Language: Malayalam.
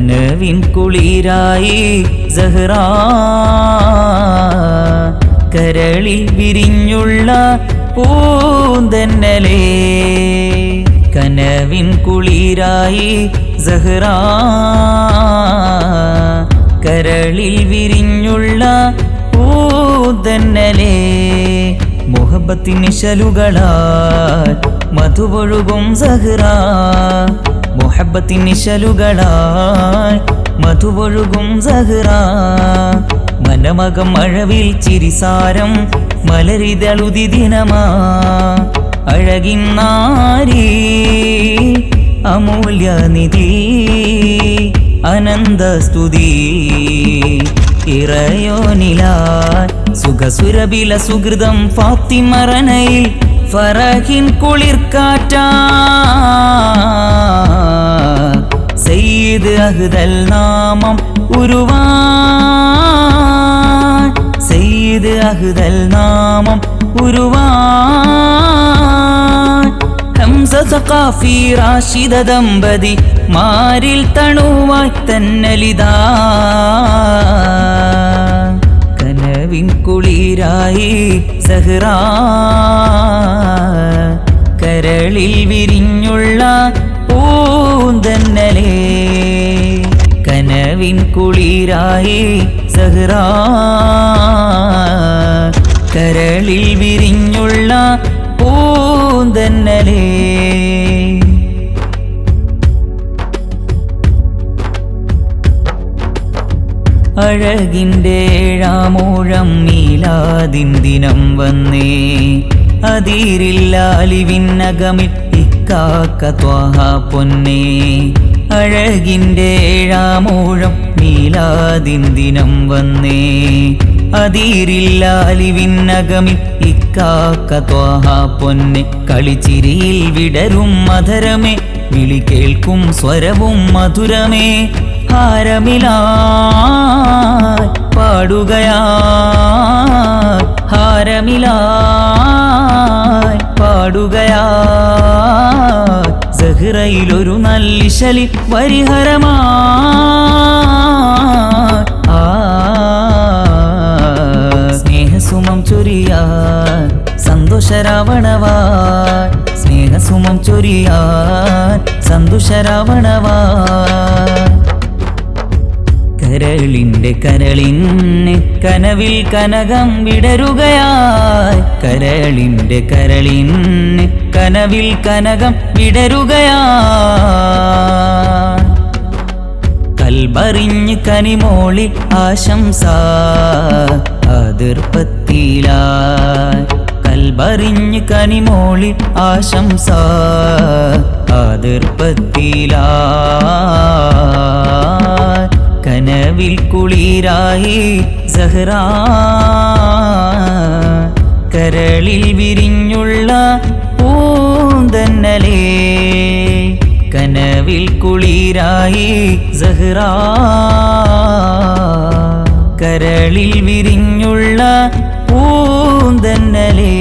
കനവിൻ കുളിരായി സഹ്റ. കരളിൽ വിരിഞ്ഞുള്ള പൂന്തന്നലേ. കനവിൻ കുളിരായി സഹ്റ. കരളിൽ വിരിഞ്ഞുള്ള പൂന്തന്നലേ. മുഹബത്തിനിശലുകളാൽ മധുവൊഴുകും സഹ്റ. മുഹബത്തിന് ശലുകളാൽ മധുവൊഴുകും സഹ്റ. മനമകം അഴവിൽ ചിരിസാരം മലരിതളുതി ദിനമാ. അഴകിൻ നാരി അമൂല്യനിധി അനന്തസ്തുതി ഇറയോനിലാൽ സുഖസുരബില സുഹൃതം ഫാത്തിമറനയിൽ ഫറഹിൻ കുളിർക്കാറ്റാ. സെയ്ത് അഹ്ദൽ നാമം ഉരുവാൻ. സെയ്ത് അഹ്ദൽ നാമം ഉരുവാൻ. ഹംസ സഖാഫി റാഷിദ ദമ്പതി മാരിൽ തണുവായി തന്നലിതാ. കനവിൻ കുളിരായി സഹ്റ. കരളിൽ വിരിഞ്ഞുള്ള കനവിൻ കുളിരായി സഹ്റ. കരളിൽ വിരിഞ്ഞുള്ള പൂന്തന്നലേ. അഴകിന്റെ ഏഴാമൂഴം മീലാദിൻ ദിനം വന്നേ. അതിരില്ലാലിവിന്നകമിട്ടിക്കാക്ക ത്വാഹ പൊന്നേ. അഴകിന്റെ ഏഴാമൂഴം മീലാദിൻ ദിനം വന്നേ അതിരില്ലാലിവിന്നകമിൽ ഇക്കാക്ക ത്വാഹാ പൊന്നെ. കളിച്ചിരിയിൽ വിടരും മധുരമേ. വിളി കേൾക്കും സ്വരവും മധുരമേ. ഹാരമിലാ പാടുകയാ ഹാരമിലാ പാടുകയാ സഹ്റയിലൊരു നല്ലിശലി പരിഹരമാ സ്നേഹസുമം ചൊരിയാൻ സന്തോഷരാവണവാ സ്നേഹസുമം ചൊരിയാൻ സന്തോഷരാവണവാ കരളിന്റെ കരളിന് കനവിൽ കനകം വിടരുകയായി. കരളിന്റെ കരളിന് കനവിൽ കനകം വിടരുകയായി. കൽബറിഞ്ഞ് കനിമോളി ആശംസ അതിർപ്പത്തിലായി. കൽബറിഞ്ഞ് കനിമോളി ആശംസ അതിർപ്പത്തിലായി. കുളിരായി സഹ്റ കരളിൽ വിരിഞ്ഞുള്ള പൂന്തന്നലേ. കനവിൽ കുളിരായി സഹ്റ കരളിൽ വിരിഞ്ഞുള്ള പൂന്തന്നലേ.